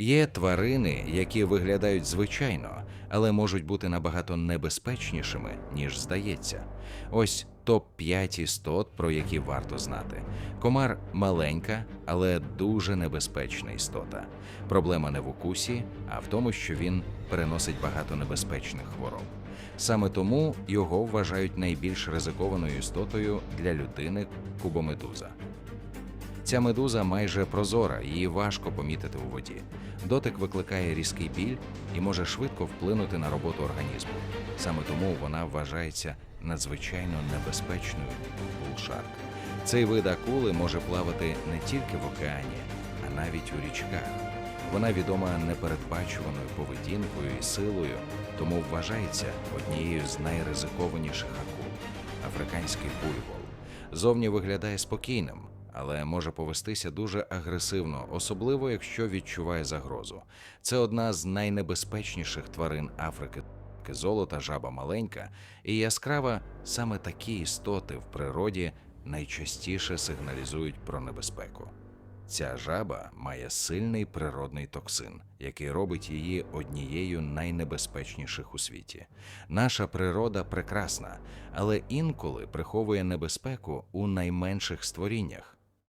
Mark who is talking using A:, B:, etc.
A: Є тварини, які виглядають звичайно, але можуть бути набагато небезпечнішими, ніж здається. Ось топ-5 істот, про які варто знати. Комар маленька, але дуже небезпечна істота. Проблема не в укусі, а в тому, що він переносить багато небезпечних хвороб. Саме тому його вважають найбільш ризикованою істотою для людини кубомедуза. Ця медуза майже прозора, її важко помітити у воді. Дотик викликає різкий біль і може швидко вплинути на роботу організму. Саме тому вона вважається надзвичайно небезпечною булшарк. Цей вид акули може плавати не тільки в океані, а навіть у річках. Вона відома непередбачуваною поведінкою і силою, тому вважається однією з найризикованіших акул. Африканський буйвол зовні виглядає спокійним, але може повестися дуже агресивно, особливо якщо відчуває загрозу. Це одна з найнебезпечніших тварин Африки. Золота жаба маленька і яскрава саме такі істоти в природі найчастіше сигналізують про небезпеку. Ця жаба має сильний природний токсин, який робить її однією найнебезпечніших у світі. Наша природа прекрасна, але інколи приховує небезпеку у найменших створіннях.